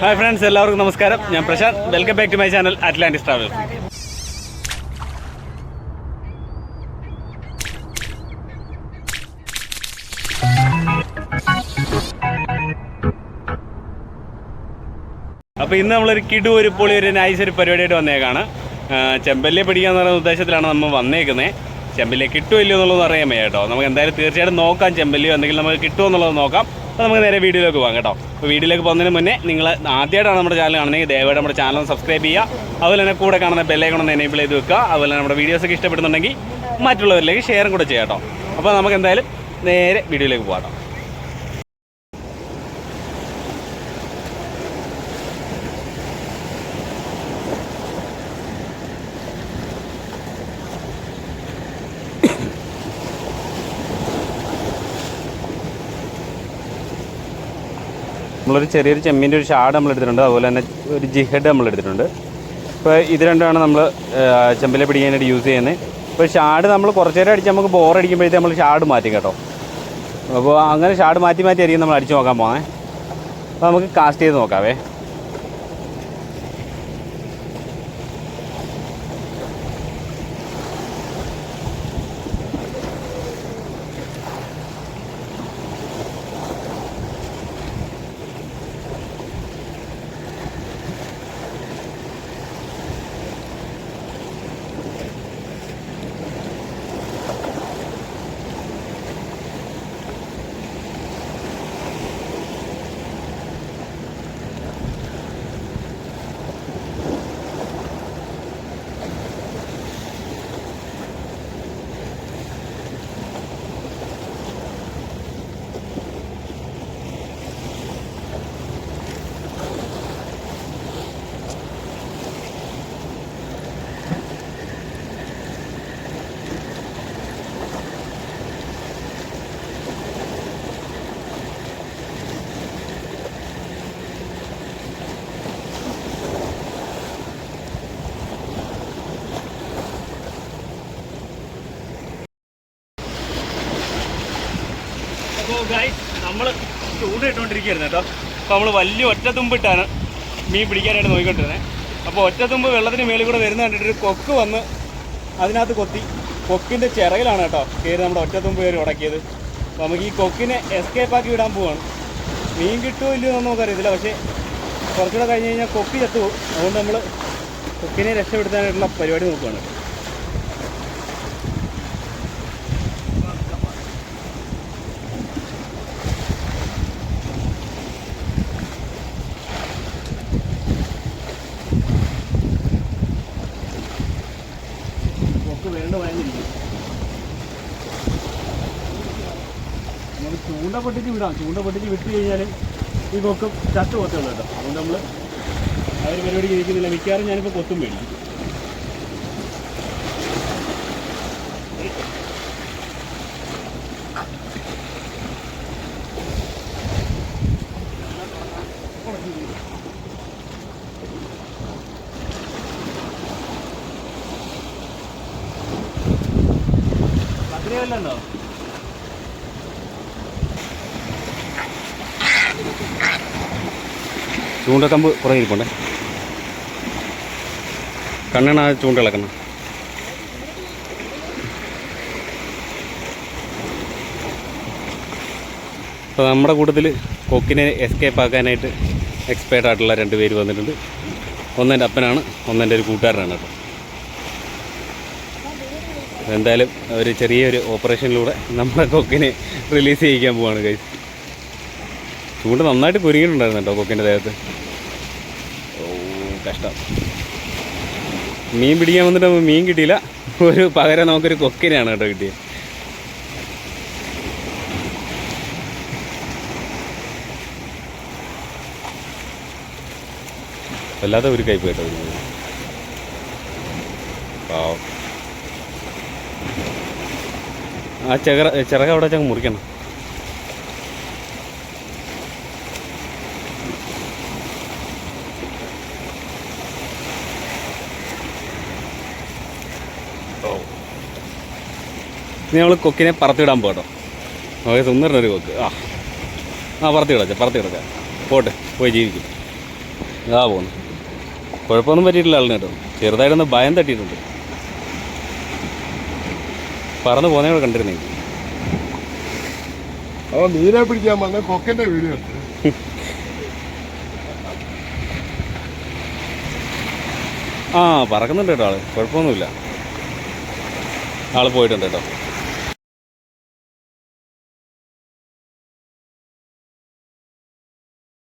Hi friends എല്ലാവർക്കും നമസ്കാരം. ഞാൻ Prashanth. Welcome back to my channel Atlantis travel അപ്പോൾ ഇന്ന് നമ്മളൊരു കിടു ഒരു പൊളി ഒരു നൈസ് ഒരു പരിപാടിയായിട്ട് വന്നേക്കാണ്. ചെമ്പല്ലിയെ പിടിക്കാന്ന് പറയുന്ന ഉദ്ദേശത്തിലാണ് നമ്മൾ വന്നേക്കുന്നത് ചെമ്പല്ലിയെ കിട്ടുമോ ഇല്ലയോ എന്നുള്ളത് അറിയാൻ വയ്യ കേട്ടോ. നമുക്ക് എന്തായാലും തീർച്ചയായിട്ടും നോക്കാം ചെമ്പല്ലിയോ എന്തെങ്കിലും നമുക്ക് കിട്ടുമോ എന്നുള്ളത് നോക്കാം. അപ്പോൾ നമുക്ക് നേരെ വീഡിയോയിലേക്ക് പോകാം കേട്ടോ. അപ്പോൾ വീഡിയോയിലേക്ക് പോകുന്നതിന് മുന്നേ നിങ്ങൾ ആദ്യമായിട്ടാണ് നമ്മുടെ ചാനൽ കാണുന്നെങ്കിൽ ദയവായിട്ട് നമ്മുടെ ചാനൽ സബ്സ്ക്രൈബ് ചെയ്യുക. അതുപോലെ തന്നെ കൂടെ കാണുന്ന ബെല്ലൈക്കൺ ഒന്ന് എനേബിൾ ചെയ്ത് വെക്കുക. അതുപോലെ നമ്മുടെ വീഡിയോസ് ഒക്കെ ഇഷ്ടപ്പെടുന്നുണ്ടെങ്കിൽ മറ്റുള്ളവരിലേക്ക് ഷെയറും കൂടെ ചെയ്യാം കേട്ടോ. അപ്പോൾ നമുക്ക് എന്തായാലും നേരെ വീഡിയോയിലേക്ക് പോകാം നമ്മളൊരു ചെറിയൊരു ചെമ്മീന്റെ ഒരു ഷാഡ് നമ്മൾ എടുത്തിട്ടുണ്ട് അതുപോലെ തന്നെ ഒരു ജിഹഡ് നമ്മൾ എടുത്തിട്ടുണ്ട് ഇപ്പോൾ ഇത് രണ്ടുമാണ് നമ്മൾ ചെമ്പിലെ പിടിക്കാനായിട്ട് യൂസ് ചെയ്യുന്നത് ഇപ്പോൾ ഷാഡ് നമ്മൾ കുറച്ച് നേരം അടിച്ച് നമുക്ക് ബോർ അടിക്കുമ്പോഴത്തേക്ക് നമ്മൾ ഷാഡ് മാറ്റും കേട്ടോ. അപ്പോൾ അങ്ങനെ ഷാഡ് മാറ്റി മാറ്റി ആയിരിക്കും നമ്മൾ അടിച്ച് നോക്കാൻ പോകുന്നത് അപ്പോൾ നമുക്ക് കാസ്റ്റ് ചെയ്ത് നോക്കാവേ. അപ്പോൾ ഗൈസ് നമ്മൾ ചൂണ്ടിട്ടുകൊണ്ടിരിക്കുകയായിരുന്നു കേട്ടോ. അപ്പോൾ നമ്മൾ വലിയ ഒറ്റത്തുമ്പിട്ടാണ് മീൻ പിടിക്കാനായിട്ട് നോക്കിക്കൊണ്ടിരുന്നത് അപ്പോൾ ഒറ്റത്തുമ്പ് വെള്ളത്തിന് മേളിൽ കൂടെ വരുന്ന കണ്ടിട്ട് ഒരു കൊക്ക് വന്ന് അതിനകത്ത് കൊത്തി. കൊക്കിന്റെ ചിറകിലാണ് കേട്ടോ കയറി നമ്മുടെ ഒറ്റത്തുമ്പ് കയറി ഉടക്കിയത്. അപ്പോൾ നമുക്ക് ഈ കൊക്കിനെ എസ്കേപ്പ് ആക്കി വിടാൻ പോവാണ്. മീൻ കിട്ടുമോ ഇല്ലയോ എന്നൊന്നും നമുക്കറിയത്തില്ല. പക്ഷേ കുറച്ചുകൂടെ കഴിഞ്ഞ് കഴിഞ്ഞാൽ കൊക്കി പോകും അതുകൊണ്ട് നമ്മൾ കൊക്കിനെ രക്ഷപ്പെടുത്താനായിട്ടുള്ള പരിപാടി നോക്കുകയാണ് കൊക്ക് വേണ്ട വാങ്ങിയിരിക്കും നമ്മൾ ചൂണ്ട പൊട്ടിച്ച് വിടാം. ചൂണ്ട വിട്ട് കഴിഞ്ഞാൽ ഈ കൊക്കും ചത്ത് കൊത്തുള്ളൂ കേട്ടോ. അതുകൊണ്ട് നമ്മൾ ഒരു പരിപാടി ചെയ്യിക്കുന്നില്ല മിക്കവാറും ഞാനിപ്പോൾ കൊത്തും മേടിക്കും. ഉണ്ടോ ചൂണ്ടക്കമ്പ് കുറേ ഇരിപ്പുണ്ടേ. കണ്ണാണ് ആ ചൂണ്ട ഇളക്കണം. അപ്പോൾ നമ്മുടെ കൂട്ടത്തിൽ കൊക്കിനെ എസ്കേപ്പ് ആക്കാനായിട്ട് എക്സ്പേർട്ട് ആയിട്ടുള്ള രണ്ട് പേര് വന്നിട്ടുണ്ട്. ഒന്നെന്റെ അപ്പനാണ് ഒന്നെന്റെ ഒരു കൂട്ടുകാരനാണ് കേട്ടോ. എന്തായാലും ഒരു ചെറിയൊരു ഓപ്പറേഷനിലൂടെ നമ്മുടെ കൊക്കിനെ റിലീസ് ചെയ്യിക്കാൻ പോവാണ് കൈ ചൂണ്ട് നന്നായിട്ട് കുരുങ്ങിയിട്ടുണ്ടായിരുന്നു കേട്ടോ കൊക്കിന്റെ ദേഹത്ത്. ഓ കഷ്ടം. മീൻ പിടിക്കാൻ വന്നിട്ട് മീൻ കിട്ടിയില്ല. ഒരു പകരം നമുക്കൊരു കൊക്കിനെയാണ് കേട്ടോ കിട്ടിയത്. വല്ലാത്ത ഒരു കൈപ്പ് കേട്ടോ പാവം. ആ ചെറ ചിറക അവിടെ വെച്ചങ്ങ് മുറിക്കണം. ഇനി നമ്മൾ കൊക്കിനെ പറത്തിവിടാൻ പോകട്ടോ. ഓക്കെ സുന്ദരനൊരു കൊക്ക്. ആ. ആ പറത്തി വിടച്ച പറത്തി വിടച്ച പോട്ടെ പോയി ജീവിക്കും. ഇതാ പോകുന്നു കുഴപ്പമൊന്നും പറ്റിയിട്ടില്ല ആളിന് കേട്ടോ. ചെറുതായിട്ടൊന്ന് ഭയം തട്ടിയിട്ടുണ്ട്. പറന്ന് പോകുന്നേ കൂടെ കണ്ടിരുന്നേ. അവൻ മീനെ പിടിക്കാൻ വന്ന കൊക്കന്റെ വീഡിയോ ആ പറക്കുന്നുണ്ട് കേട്ടോ ആൾ. കുഴപ്പമൊന്നുമില്ല. ആൾ പോയിട്ടുണ്ട് കേട്ടോ.